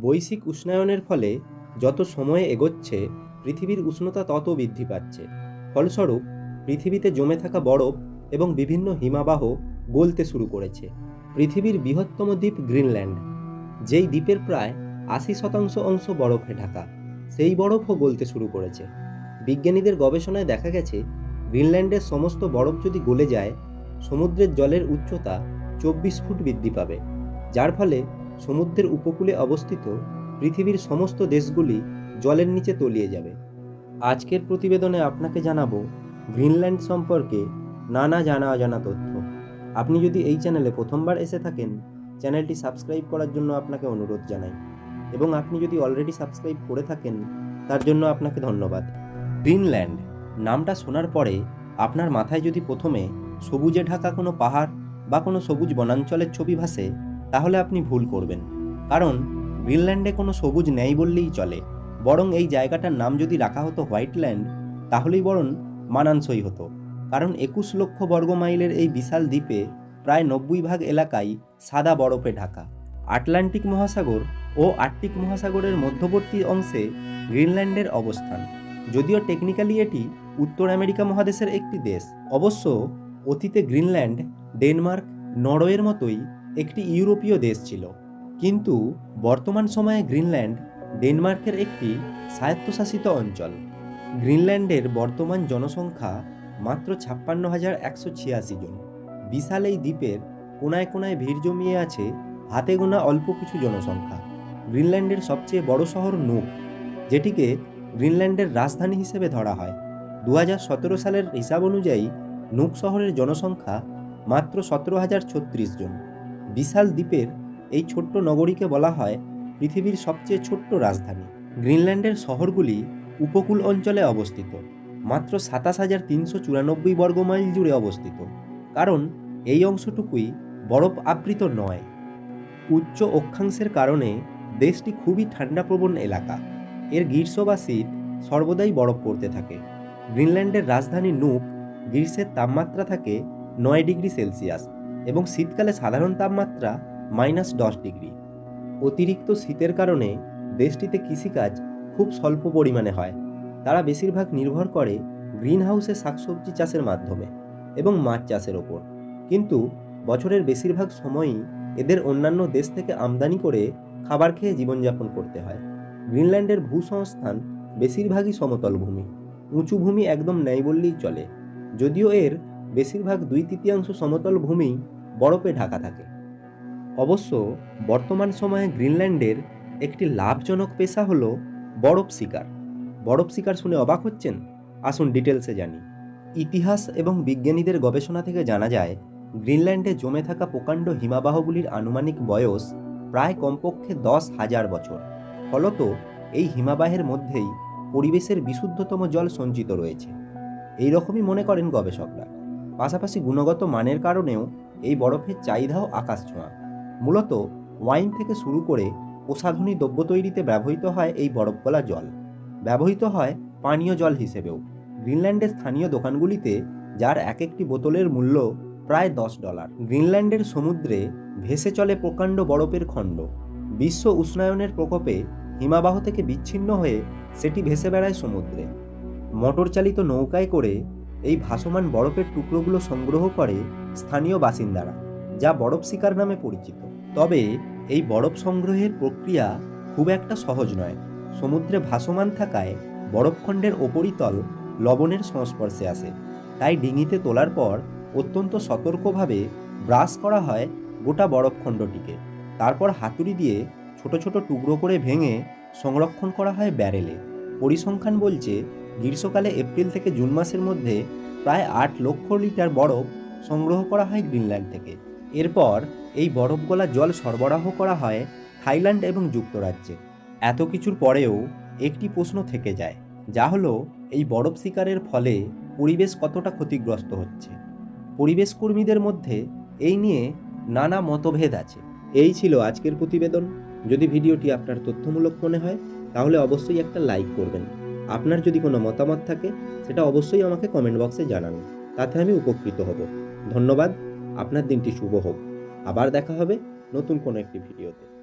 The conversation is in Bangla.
বৈশ্বিক উষ্ণায়নের ফলে যত সময় এগোচ্ছে, পৃথিবীর উষ্ণতা তত বৃদ্ধি পাচ্ছে। ফলস্বরূপ, পৃথিবীতে জমে থাকা বরফ এবং বিভিন্ন হিমাবাহ গলতে শুরু করেছে। পৃথিবীর বৃহত্তম দ্বীপ গ্রিনল্যান্ড, যেই দ্বীপের প্রায় আশি শতাংশ অংশ বরফে ঢাকা। সেই বরফও গলতে শুরু করেছে। বিজ্ঞানীদের গবেষণায় দেখা গেছে, গ্রিনল্যান্ডের সমস্ত বরফ যদি গলে যায়, সমুদ্রের জলের উচ্চতা চব্বিশ ফুট বৃদ্ধি পাবে, যার ফলে সমুদ্রের উপকূলে অবস্থিত পৃথিবীর সমস্ত দেশগুলি জলের নিচে তলিয়ে যাবে। আজকের প্রতিবেদনে আপনাকে জানাব গ্রিনল্যান্ড সম্পর্কে নানা জানা অজানা তথ্য। আপনি যদি এই চ্যানেলে প্রথমবার এসে থাকেন, চ্যানেলটি সাবস্ক্রাইব করার জন্য আপনাকে অনুরোধ জানাই। এবং আপনি যদি অলরেডি সাবস্ক্রাইব করে থাকেন, তার জন্য আপনাকে ধন্যবাদ। গ্রিনল্যান্ড নামটা শোনার পরে আপনার মাথায় যদি প্রথমে সবুজে ঢাকা কোনো পাহাড় বা কোনো সবুজ বনাঞ্চলের ছবি ভাসে তাহলে আপনি ভুল করবেন। কারণ, গ্রিনল্যান্ডে কোনো সবুজ নেই বললেই চলে। বরং এই জায়গাটার নাম যদি রাখা হতো হোয়াইটল্যান্ড, তাহলেই বরং মানানসই হতো। কারণ একুশ লক্ষ বর্গ মাইলের এই বিশাল দ্বীপে প্রায় নব্বই ভাগ এলাকাই সাদা বরফে ঢাকা। আটলান্টিক মহাসাগর ও আর্কটিক মহাসাগরের মধ্যবর্তী অংশে গ্রিনল্যান্ডের অবস্থান। যদিও টেকনিক্যালি এটি উত্তর আমেরিকা মহাদেশের একটি দেশ, অবশ্য অতীতে গ্রিনল্যান্ড, ডেনমার্ক, নরওয়ের মতোই একটি ইউরোপীয় দেশ ছিল। কিন্তু বর্তমান সময়ে গ্রিনল্যান্ড ডেনমার্কের একটি স্বায়ত্তশাসিত অঞ্চল। গ্রিনল্যান্ডের বর্তমান জনসংখ্যা মাত্র ছাপ্পান্ন হাজার একশো ছিয়াশি জন। বিশাল এই দ্বীপের কোনায় কোনায় ভিড় জমিয়ে আছে হাতে গোনা অল্প কিছু জনসংখ্যা। গ্রিনল্যান্ডের সবচেয়ে বড় শহর নুক, যেটিকে গ্রিনল্যান্ডের রাজধানী হিসেবে ধরা হয়। দু সালের হিসাব অনুযায়ী নুক শহরের জনসংখ্যা মাত্র সতেরো হাজার ছত্রিশ জন। বিশাল দ্বীপের এই ছোট্ট নগরীকে বলা হয় পৃথিবীর সবচেয়ে ছোট্ট রাজধানী। গ্রিনল্যান্ডের শহরগুলি উপকূল অঞ্চলে অবস্থিত। মাত্র সাতাশ হাজার তিনশো চুরানব্বই বর্গমাইল জুড়ে অবস্থিত। কারণ এই অংশটুকুই বরফ আবৃত নয়। উচ্চ অক্ষাংশের কারণে দেশটি খুবই ঠান্ডাপ্রবণ এলাকা। এর গ্রীষ্ম বা শীত সর্বদাই বরফ পড়তে থাকে। গ্রিনল্যান্ডের রাজধানী নুক গ্রীষ্মের তাপমাত্রা থাকে নয় ডিগ্রি সেলসিয়াস। এবং শীতকালে সাধারণ তাপমাত্রা মাইনাস দশ ডিগ্রি। অতিরিক্ত শীতের কারণে দেশটিতে কৃষিকাজ খুব স্বল্প পরিমাণে হয়। তারা বেশিরভাগ নির্ভর করে গ্রিন হাউসে শাকসবজি চাষের মাধ্যমে এবং মাছ চাষের ওপর। কিন্তু বছরের বেশিরভাগ সময়ই এদের অন্যান্য দেশ থেকে আমদানি করে খাবার খেয়ে জীবনযাপন করতে হয়। গ্রিনল্যান্ডের ভূসংস্থান বেশিরভাগই সমতল ভূমি, উঁচু ভূমি একদম নেই বললেই চলে। যদিও এর বেশিরভাগ দুই তৃতীয়াংশ সমতল ভূমি বরফে ঢাকা থাকে। অবশ্য বর্তমান সময়ে গ্রিনল্যান্ডের একটি লাভজনক পেশা হল বরফ শিকার। বরফ শিকার শুনে অবাক হচ্ছেন? আসুন ডিটেলসে জানি। ইতিহাস এবং বিজ্ঞানীদের গবেষণা থেকে জানা যায়, গ্রিনল্যান্ডে জমে থাকা প্রকাণ্ড হিমাবাহগুলির আনুমানিক বয়স প্রায় কমপক্ষে দশ হাজার বছর। ফলত এই হিমাবাহের মধ্যেই পরিবেশের বিশুদ্ধতম জল সঞ্চিত রয়েছে। এই রকমই মনে করেন গবেষকরা। পাশাপাশি গুণগত মানের কারণেও এই বরফের চাহিদাও আকাশ ছোঁয়া। মূলত ওয়াইন থেকে শুরু করে প্রসাধনী দ্রব্য তৈরিতে ব্যবহৃত হয় এই বরফগলা জল। ব্যবহৃত হয় পানীয় জল হিসেবেও। গ্রিনল্যান্ডের স্থানীয় দোকানগুলিতে, যার এক একটি বোতলের মূল্য প্রায় দশ ডলার। গ্রিনল্যান্ডের সমুদ্রে ভেসে চলে প্রকাণ্ড বরফের খণ্ড। বিশ্ব উষ্ণায়নের প্রকোপে হিমাবাহ থেকে বিচ্ছিন্ন হয়ে সেটি ভেসে বেড়ায় সমুদ্রে। মোটর চালিত নৌকায় করে এই ভাসমান বরফের টুকরোগুলো সংগ্রহ করে স্থানীয় বাসিন্দারা, যা বরফ শিকার নামে পরিচিত। তবে এই বরফ সংগ্রহের প্রক্রিয়া খুব একটা সহজ নয়। সমুদ্রে ভাসমান থাকায় বরফখণ্ডের ওপরিতল লবণের সংস্পর্শে আসে। তাই ডিঙিতে তোলার পর অত্যন্ত সতর্কভাবে ব্রাশ করা হয় গোটা বরফখণ্ডটিকে তারপর হাতুড়ি দিয়ে ছোট ছোট টুকরো করে ভেঙে সংরক্ষণ করা হয় ব্যারেলে। পরিসংখ্যান বলছে গ্রীষ্মকালে এপ্রিল থেকে জুন মাসের মধ্যে প্রায় আট লক্ষ লিটার বরফ সংগ্রহ করা হয় গ্রিনল্যান্ড থেকে। এরপর এই বরফ গলা জল সরবরাহ করা হয় থাইল্যান্ড এবং যুক্তরাজ্যে। এত কিছুর পরেও একটি প্রশ্ন থেকে যায়, যা হলো, এই বরফ শিকারের ফলে পরিবেশ কতটা ক্ষতিগ্রস্ত হচ্ছে? পরিবেশ কর্মীদের মধ্যে এই নিয়ে নানা মতভেদ আছে। এই ছিল আজকের প্রতিবেদন। যদি ভিডিওটি আপনার তথ্যমূলক মনে হয়, তাহলে অবশ্যই একটা লাইক করবেন। আপনার যদি কোনো মতামত থাকে, সেটা অবশ্যই আমাকে কমেন্ট বক্সে জানান। তাতে আমি উপকৃত হব। ধন্যবাদ। আপনার দিনটি শুভ হোক। আবার দেখা হবে নতুন কোনো একটি ভিডিওতে